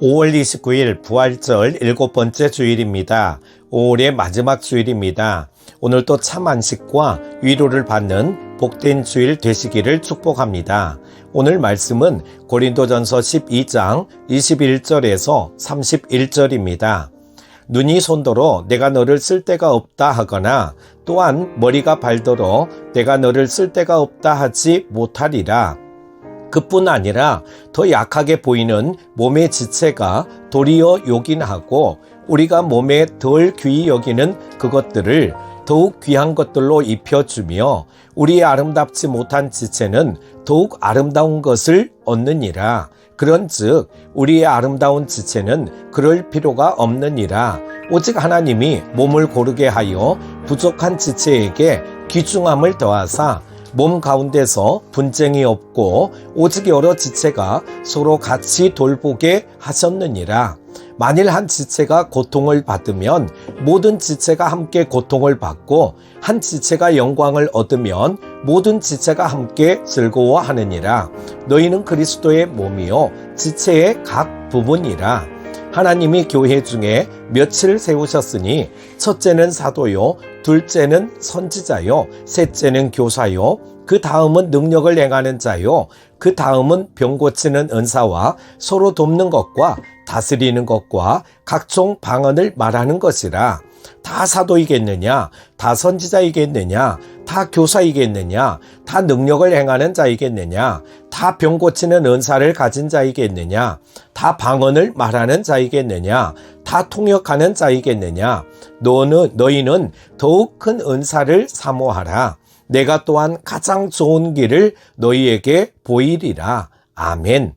5월 29일 부활절 일곱 번째 주일입니다. 5월의 마지막 주일입니다. 오늘도 참 안식과 위로를 받는 복된 주일 되시기를 축복합니다. 오늘 말씀은 고린도전서 12장 21절에서 31절입니다. 눈이 손도로 내가 너를 쓸 데가 없다 하거나 또한 머리가 발도로 내가 너를 쓸 데가 없다 하지 못하리라. 그뿐 아니라 더 약하게 보이는 몸의 지체가 도리어 요긴하고 우리가 몸에 덜 귀히 여기는 그것들을 더욱 귀한 것들로 입혀주며 우리의 아름답지 못한 지체는 더욱 아름다운 것을 얻느니라. 그런즉 우리의 아름다운 지체는 그럴 필요가 없느니라. 오직 하나님이 몸을 고르게 하여 부족한 지체에게 귀중함을 더하사 몸 가운데서 분쟁이 없고 오직 여러 지체가 서로 같이 돌보게 하셨느니라. 만일 한 지체가 고통을 받으면 모든 지체가 함께 고통을 받고 한 지체가 영광을 얻으면 모든 지체가 함께 즐거워하느니라. 너희는 그리스도의 몸이요 지체의 각 부분이라. 하나님이 교회 중에 며칠 세우셨으니 첫째는 사도요, 둘째는 선지자요, 셋째는 교사요, 그 다음은 능력을 행하는 자요, 그 다음은 병 고치는 은사와 서로 돕는 것과 다스리는 것과 각종 방언을 말하는 것이라. 다 사도이겠느냐? 다 선지자이겠느냐? 다 교사이겠느냐? 다 능력을 행하는 자이겠느냐? 다 병 고치는 은사를 가진 자이겠느냐? 다 방언을 말하는 자이겠느냐? 다 통역하는 자이겠느냐? 너는, 너희는 더욱 큰 은사를 사모하라. 내가 또한 가장 좋은 길을 너희에게 보이리라. 아멘.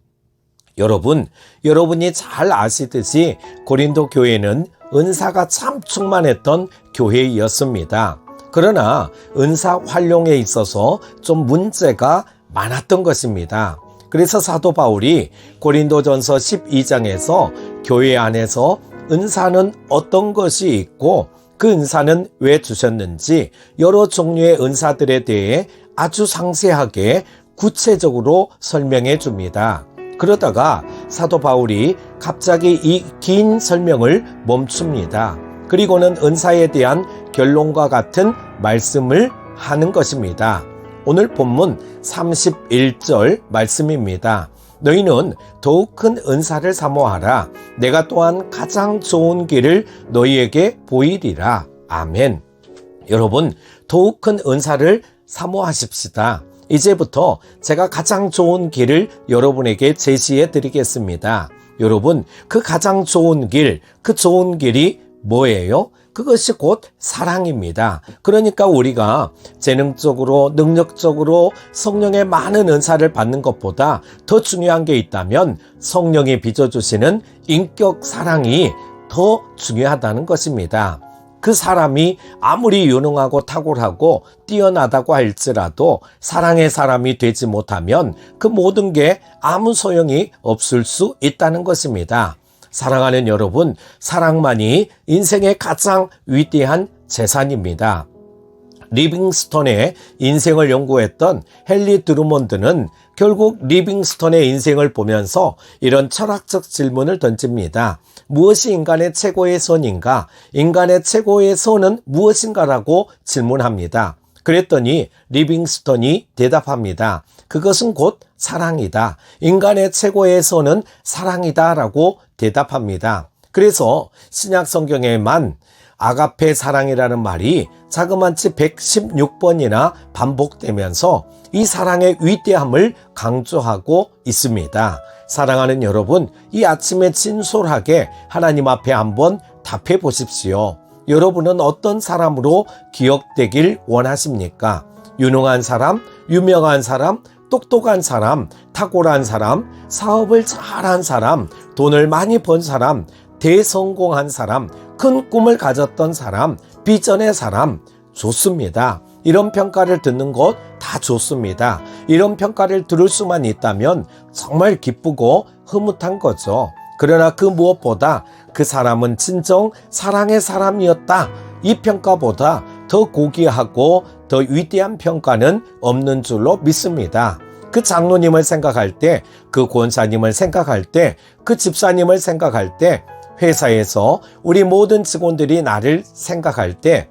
여러분, 여러분이 잘 아시듯이 고린도 교회는 은사가 참 충만했던 교회였습니다. 그러나 은사 활용에 있어서 좀 문제가 많았던 것입니다. 그래서 사도 바울이 고린도전서 12장에서 교회 안에서 은사는 어떤 것이 있고 그 은사는 왜 주셨는지 여러 종류의 은사들에 대해 아주 상세하게 구체적으로 설명해 줍니다. 그러다가 사도 바울이 갑자기 이 긴 설명을 멈춥니다. 그리고는 은사에 대한 결론과 같은 말씀을 하는 것입니다. 오늘 본문 31절 말씀입니다. 너희는 더욱 큰 은사를 사모하라. 내가 또한 가장 좋은 길을 너희에게 보이리라. 아멘. 여러분, 더욱 큰 은사를 사모하십시다. 이제부터 제가 가장 좋은 길을 여러분에게 제시해 드리겠습니다. 여러분, 그 가장 좋은 길, 그 좋은 길이 뭐예요? 그것이 곧 사랑입니다. 그러니까 우리가 재능적으로, 능력적으로 성령의 많은 은사를 받는 것보다 더 중요한 게 있다면 성령이 빚어주시는 인격 사랑이 더 중요하다는 것입니다. 그 사람이 아무리 유능하고 탁월하고 뛰어나다고 할지라도 사랑의 사람이 되지 못하면 그 모든 게 아무 소용이 없을 수 있다는 것입니다. 사랑하는 여러분, 사랑만이 인생의 가장 위대한 재산입니다. 리빙스턴의 인생을 연구했던 헨리 드루몬드는 결국 리빙스턴의 인생을 보면서 이런 철학적 질문을 던집니다. 무엇이 인간의 최고의 선인가? 인간의 최고의 선은 무엇인가라고 질문합니다. 그랬더니 리빙스턴이 대답합니다. 그것은 곧 사랑이다. 인간의 최고의 선은 사랑이다라고 대답합니다. 그래서 신약 성경에만 아가페 사랑이라는 말이 자그만치 116번이나 반복되면서 이 사랑의 위대함을 강조하고 있습니다. 사랑하는 여러분, 이 아침에 진솔하게 하나님 앞에 한번 답해 보십시오. 여러분은 어떤 사람으로 기억되길 원하십니까? 유능한 사람, 유명한 사람, 똑똑한 사람, 탁월한 사람, 사업을 잘한 사람, 돈을 많이 번 사람, 대성공한 사람, 큰 꿈을 가졌던 사람, 비전의 사람, 좋습니다. 이런 평가를 듣는 것 다 좋습니다. 이런 평가를 들을 수만 있다면 정말 기쁘고 흐뭇한 거죠. 그러나 그 무엇보다 그 사람은 진정 사랑의 사람이었다. 이 평가보다 더 고귀하고 더 위대한 평가는 없는 줄로 믿습니다. 그 장로님을 생각할 때, 그 권사님을 생각할 때, 그 집사님을 생각할 때, 회사에서 우리 모든 직원들이 나를 생각할 때,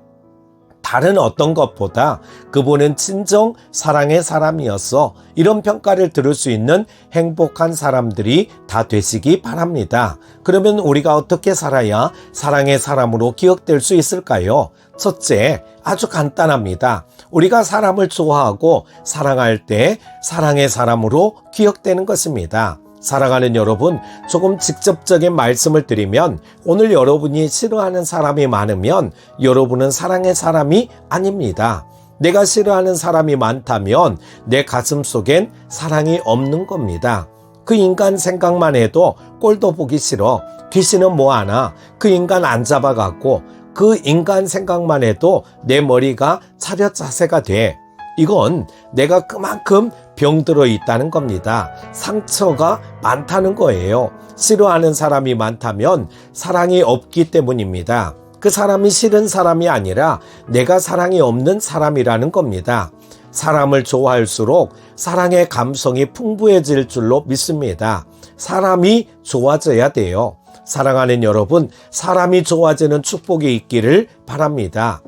다른 어떤 것보다 그분은 진정 사랑의 사람이었어. 이런 평가를 들을 수 있는 행복한 사람들이 다 되시기 바랍니다. 그러면 우리가 어떻게 살아야 사랑의 사람으로 기억될 수 있을까요? 첫째, 아주 간단합니다. 우리가 사람을 좋아하고 사랑할 때 사랑의 사람으로 기억되는 것입니다. 사랑하는 여러분, 조금 직접적인 말씀을 드리면 오늘 여러분이 싫어하는 사람이 많으면 여러분은 사랑의 사람이 아닙니다. 내가 싫어하는 사람이 많다면 내 가슴 속엔 사랑이 없는 겁니다. 그 인간 생각만 해도 꼴도 보기 싫어. 귀신은 뭐하나? 그 인간 안 잡아갖고 그 인간 생각만 해도 내 머리가 차렷 자세가 돼. 이건 내가 그만큼 병들어 있다는 겁니다. 상처가 많다는 거예요. 싫어하는 사람이 많다면 사랑이 없기 때문입니다. 그 사람이 싫은 사람이 아니라 내가 사랑이 없는 사람이라는 겁니다. 사람을 좋아할수록 사랑의 감성이 풍부해질 줄로 믿습니다. 사람이 좋아져야 돼요. 사랑하는 여러분, 사람이 좋아지는 축복이 있기를 바랍니다.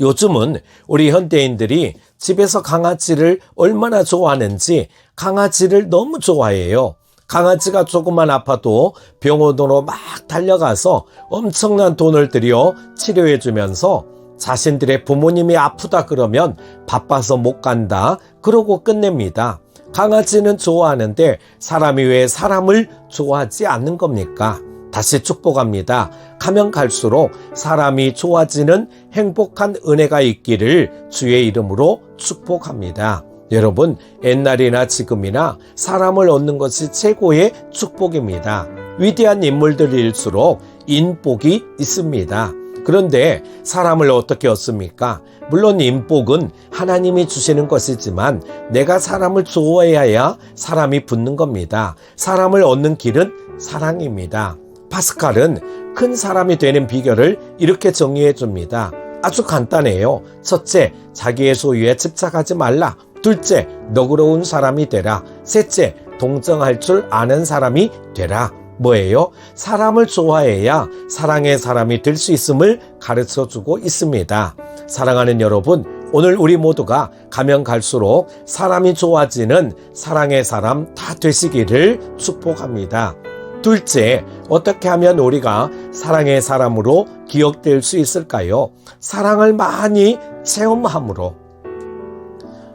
요즘은 우리 현대인들이 집에서 강아지를 얼마나 좋아하는지 강아지를 너무 좋아해요. 강아지가 조금만 아파도 병원으로 막 달려가서 엄청난 돈을 들여 치료해 주면서 자신들의 부모님이 아프다 그러면 바빠서 못 간다 그러고 끝냅니다. 강아지는 좋아하는데 사람이 왜 사람을 좋아하지 않는 겁니까? 다시 축복합니다. 가면 갈수록 사람이 좋아지는 행복한 은혜가 있기를 주의 이름으로 축복합니다. 여러분, 옛날이나 지금이나 사람을 얻는 것이 최고의 축복입니다. 위대한 인물들일수록 인복이 있습니다. 그런데 사람을 어떻게 얻습니까? 물론 인복은 하나님이 주시는 것이지만 내가 사람을 좋아해야 사람이 붙는 겁니다. 사람을 얻는 길은 사랑입니다. 파스칼은 큰 사람이 되는 비결을 이렇게 정리해 줍니다. 아주 간단해요. 첫째, 자기의 소유에 집착하지 말라. 둘째, 너그러운 사람이 되라. 셋째, 동정할 줄 아는 사람이 되라. 뭐예요? 사람을 좋아해야 사랑의 사람이 될 수 있음을 가르쳐 주고 있습니다. 사랑하는 여러분, 오늘 우리 모두가 가면 갈수록 사람이 좋아지는 사랑의 사람 다 되시기를 축복합니다. 둘째, 어떻게 하면 우리가 사랑의 사람으로 기억될 수 있을까요? 사랑을 많이 체험함으로.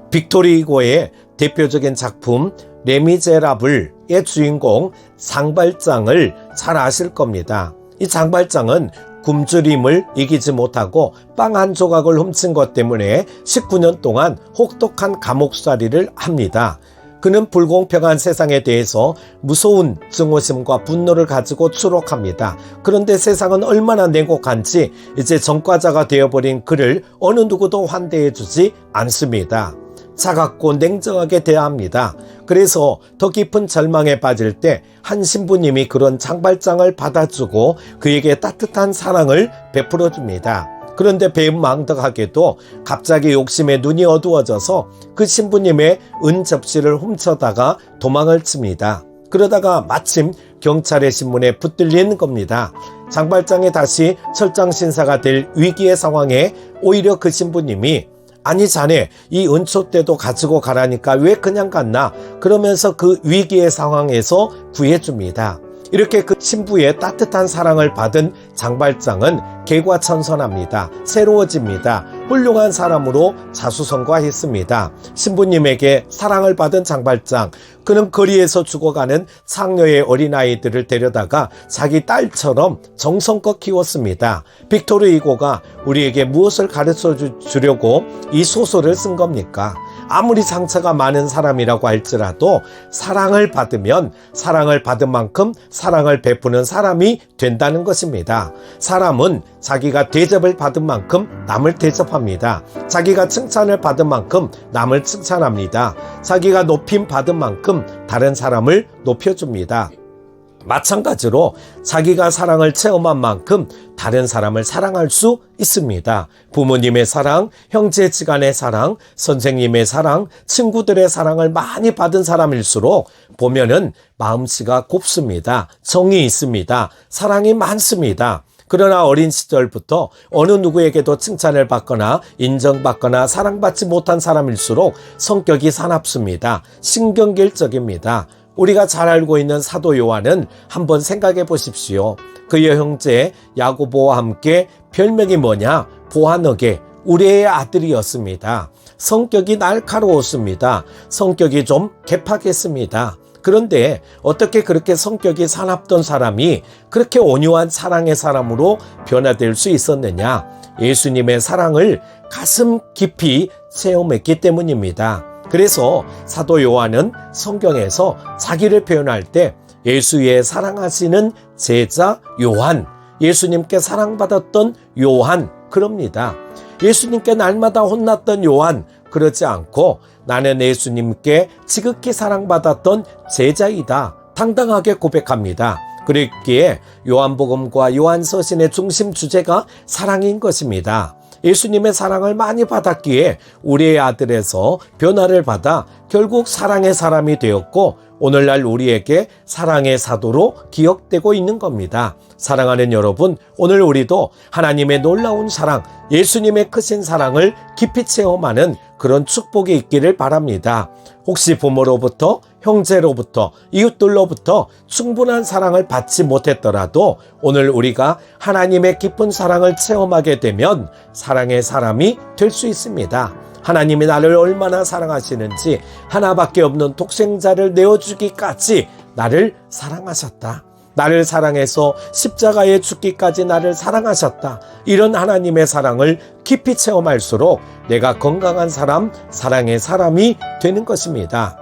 빅토리고의 대표적인 작품 레미제라블의 주인공 장발장을 잘 아실 겁니다. 이 장발장은 굶주림을 이기지 못하고 빵 한 조각을 훔친 것 때문에 19년 동안 혹독한 감옥살이를 합니다. 그는 불공평한 세상에 대해서 무서운 증오심과 분노를 가지고 추록합니다. 그런데 세상은 얼마나 냉혹한지 이제 전과자가 되어버린 그를 어느 누구도 환대해주지 않습니다. 차갑고 냉정하게 대합니다. 그래서 더 깊은 절망에 빠질 때 한 신부님이 그런 장발장을 받아주고 그에게 따뜻한 사랑을 베풀어 줍니다. 그런데 배망덕하게도 갑자기 욕심에 눈이 어두워져서 그 신부님의 은 접시를 훔쳐다가 도망을 칩니다. 그러다가 마침 경찰의 신문에 붙들리는 겁니다. 장발장이 다시 철장 신사가 될 위기의 상황에 오히려 그 신부님이 아니 자네 이 은초 때도 가지고 가라니까 왜 그냥 갔나 그러면서 그 위기의 상황에서 구해줍니다. 이렇게 그 신부의 따뜻한 사랑을 받은 장발장은 개과천선합니다. 새로워집니다. 훌륭한 사람으로 자수성가했습니다. 신부님에게 사랑을 받은 장발장, 그는 거리에서 죽어가는 창녀의 어린아이들을 데려다가 자기 딸처럼 정성껏 키웠습니다. 빅토르 이고가 우리에게 무엇을 가르쳐 주려고 이 소설을 쓴 겁니까? 아무리 상처가 많은 사람이라고 할지라도 사랑을 받으면 사랑을 받은 만큼 사랑을 베푸는 사람이 된다는 것입니다. 사람은 자기가 대접을 받은 만큼 남을 대접합니다. 자기가 칭찬을 받은 만큼 남을 칭찬합니다. 자기가 높임 받은 만큼 다른 사람을 높여줍니다. 마찬가지로 자기가 사랑을 체험한 만큼 다른 사람을 사랑할 수 있습니다. 부모님의 사랑, 형제지간의 사랑, 선생님의 사랑, 친구들의 사랑을 많이 받은 사람일수록 보면은 마음씨가 곱습니다. 정이 있습니다. 사랑이 많습니다. 그러나 어린 시절부터 어느 누구에게도 칭찬을 받거나 인정받거나 사랑받지 못한 사람일수록 성격이 사납습니다. 신경질적입니다. 우리가 잘 알고 있는 사도 요한은 한번 생각해 보십시오. 그의 형제 야고보와 함께 별명이 뭐냐? 보아너게 우리의 아들이었습니다. 성격이 날카로웠습니다. 성격이 좀 개팍했습니다. 그런데 어떻게 그렇게 성격이 사납던 사람이 그렇게 온유한 사랑의 사람으로 변화될 수 있었느냐? 예수님의 사랑을 가슴 깊이 체험했기 때문입니다. 그래서 사도 요한은 성경에서 자기를 표현할 때 예수의 사랑하시는 제자 요한, 예수님께 사랑받았던 요한, 그럽니다. 예수님께 날마다 혼났던 요한, 그렇지 않고 나는 예수님께 지극히 사랑받았던 제자이다. 당당하게 고백합니다. 그랬기에 요한복음과 요한서신의 중심 주제가 사랑인 것입니다. 예수님의 사랑을 많이 받았기에 우리의 아들에서 변화를 받아 결국 사랑의 사람이 되었고 오늘날 우리에게 사랑의 사도로 기억되고 있는 겁니다. 사랑하는 여러분, 오늘 우리도 하나님의 놀라운 사랑, 예수님의 크신 사랑을 깊이 체험하는 그런 축복이 있기를 바랍니다. 혹시 부모로부터, 형제로부터, 이웃들로부터 충분한 사랑을 받지 못했더라도 오늘 우리가 하나님의 깊은 사랑을 체험하게 되면 사랑의 사람이 될 수 있습니다. 하나님이 나를 얼마나 사랑하시는지 하나밖에 없는 독생자를 내어주기까지 나를 사랑하셨다. 나를 사랑해서 십자가에 죽기까지 나를 사랑하셨다. 이런 하나님의 사랑을 깊이 체험할수록 내가 건강한 사람, 사랑의 사람이 되는 것입니다.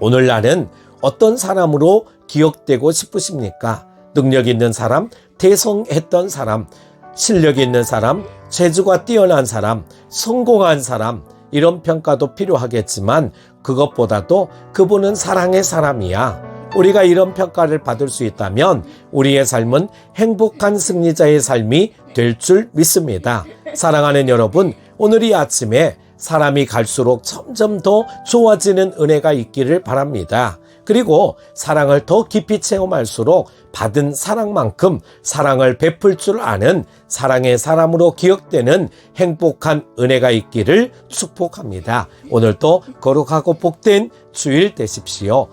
오늘 날은 어떤 사람으로 기억되고 싶으십니까? 능력 있는 사람, 대성했던 사람, 실력 있는 사람, 재주가 뛰어난 사람, 성공한 사람, 이런 평가도 필요하겠지만 그것보다도 그분은 사랑의 사람이야. 우리가 이런 평가를 받을 수 있다면 우리의 삶은 행복한 승리자의 삶이 될 줄 믿습니다. 사랑하는 여러분, 오늘 이 아침에 사람이 갈수록 점점 더 좋아지는 은혜가 있기를 바랍니다. 그리고 사랑을 더 깊이 체험할수록 받은 사랑만큼 사랑을 베풀 줄 아는 사랑의 사람으로 기억되는 행복한 은혜가 있기를 축복합니다. 오늘도 거룩하고 복된 주일 되십시오.